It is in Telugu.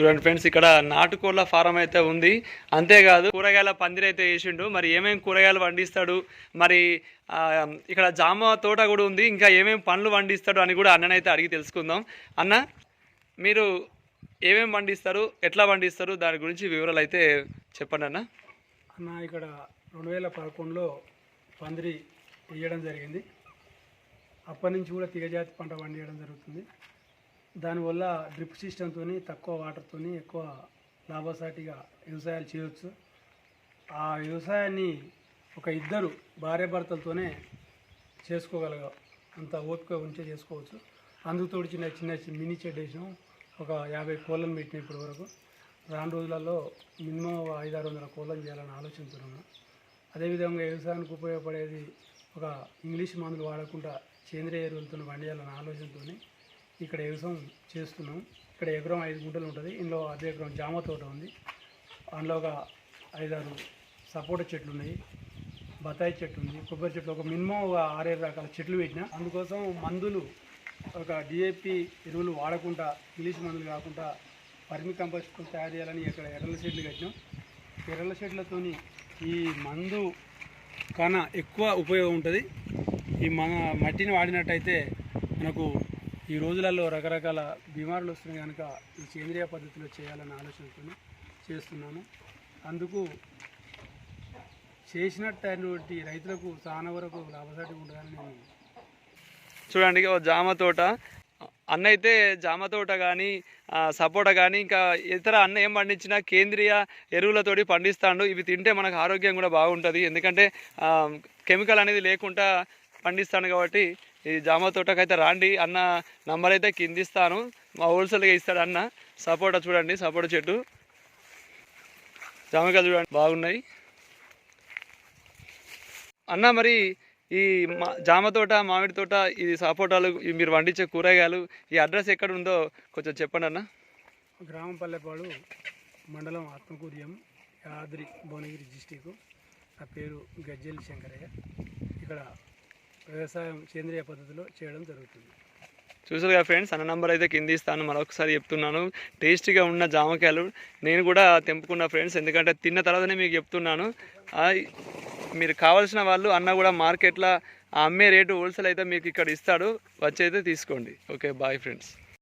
చూడండి ఫ్రెండ్స్ ఇక్కడ నాటుకోళ్ళ ఫారం అయితే ఉంది. అంతేకాదు కూరగాయల పందిరి అయితే వేసిండు. మరి ఏమేమి కూరగాయలు పండిస్తాడు? మరి ఇక్కడ జామ తోట కూడా ఉంది. ఇంకా ఏమేమి పండ్లు పండిస్తాడు అని కూడా అన్ననైతే అడిగి తెలుసుకుందాం. అన్న మీరు ఏమేమి పండిస్తారు? ఎట్లా పండిస్తారు? దాని గురించి వివరాలు అయితే చెప్పండి అన్న. అన్న ఇక్కడ రెండు వేల పదకొండులో పందిరి వేయడం జరిగింది. అప్పటి నుంచి కూడా తీగజాతి పంట పండియడం జరుగుతుంది. దానివల్ల డ్రిప్ సిస్టంతో తక్కువ వాటర్తో ఎక్కువ లాభసాటిగా వ్యవసాయాలు చేయవచ్చు ఆ వ్యవసాయాన్ని ఒక ఇద్దరు భార్యాభర్తలతోనే చేసుకోగలగ అంత ఓపిక ఉంచే చేసుకోవచ్చు. అందుతో చిన్న చిన్న చిన్న మినీ చెడ్ వేసినాం. ఒక యాభై కోళ్ళను పెట్టిన ఇప్పటి వరకు. రాను రోజులలో మినిమం ఒక ఐదు ఆరు వందల కోళ్ళను చేయాలని ఆలోచిస్తున్నాను అదేవిధంగా వ్యవసాయానికి ఉపయోగపడేది ఒక ఇంగ్లీష్ మందులు వాడకుండా సేంద్రియ ఎరువులతో పండియాలన్న ఆలోచనతోనే ఇక్కడ వ్యవసాయం చేస్తున్నాం. ఇక్కడ ఎకరం ఐదు గుంటలు ఉంటుంది. ఇందులో అర్ధ ఎకరం జామ తోట ఉంది. అందులో ఒక ఐదారు సపోటా చెట్లు ఉన్నాయి. బత్తాయి చెట్టు ఉంది. కొబ్బరి చెట్లు ఒక మినిమం ఒక ఆరేడు రకాల చెట్లు పెట్టిన. అందుకోసం మందులు ఒక డిఏపి ఎరువులు వాడకుండా ఇంగ్లీష్ మందులు కాకుండా వర్మి కంపోస్ట్ తయారు చేయాలని ఇక్కడ ఎర్రల చెట్లు కట్టినాం. ఎర్రల చెట్లతోని ఈ మందు కన్నా ఎక్కువ ఉపయోగం ఉంటుంది. ఈ మన మట్టిని వాడినట్టయితే మనకు ఈ రోజులలో రకరకాల బీమారులు వస్తున్నాయి కనుక ఈ సేంద్రియ పద్ధతిలో చేయాలని ఆలోచనతో చేస్తున్నాను. అందుకు చేసినటువంటి రైతులకు చాలా వరకు లాభసాటి ఉంటుందని నేను చూడండి ఓ జామ తోట. అన్న అయితే జామ తోట కానీ సపోటా కానీ ఇంకా ఇతర అన్న ఏం పండించినా కేంద్రీయ ఎరువులతోటి పండిస్తాడు. ఇవి తింటే మనకు ఆరోగ్యం కూడా బాగుంటుంది. ఎందుకంటే కెమికల్ అనేది లేకుండా పండిస్తాను కాబట్టి ఈ జామ తోటకైతే రాండి. అన్న నంబర్ అయితే కిందిస్తాను. మా హోల్సేల్గా ఇస్తాడు అన్న. సపోటా చూడండి సపోటా చెట్టు. జామకాయలు చూడండి బాగున్నాయి. అన్న మరి ఈ మా జామ తోట మామిడి తోట ఇది సపోటాలు మీరు పండించే కూరగాయలు ఈ అడ్రస్ ఎక్కడ ఉందో కొంచెం చెప్పండి అన్న. గ్రామం పల్లెపాడు మండలం ఆత్మకూర్యం యాద్రి భువనగిరి డిస్టిక్ నా పేరు గజ్జెల్లి శంకరయ్య. ఇక్కడ వ్యవసాయం సేంద్రియ పద్ధతిలో చేయడం జరుగుతుంది. చూసారుగా ఫ్రెండ్స్ అన్న నంబర్ అయితే కింద ఇస్తాను. మరొకసారి చెప్తున్నాను. టేస్టీగా ఉన్న జామకాయలు నేను కూడా తెంపుకున్న ఫ్రెండ్స్. ఎందుకంటే తిన్న తర్వాతనే మీకు చెప్తున్నాను. మీరు కావాల్సిన వాళ్ళు అన్న కూడా మార్కెట్లో అమ్మే రేటు హోల్సేల్ అయితే మీకు ఇక్కడ ఇస్తాడు. వచ్చి అయితే తీసుకోండి. Okay bye friends.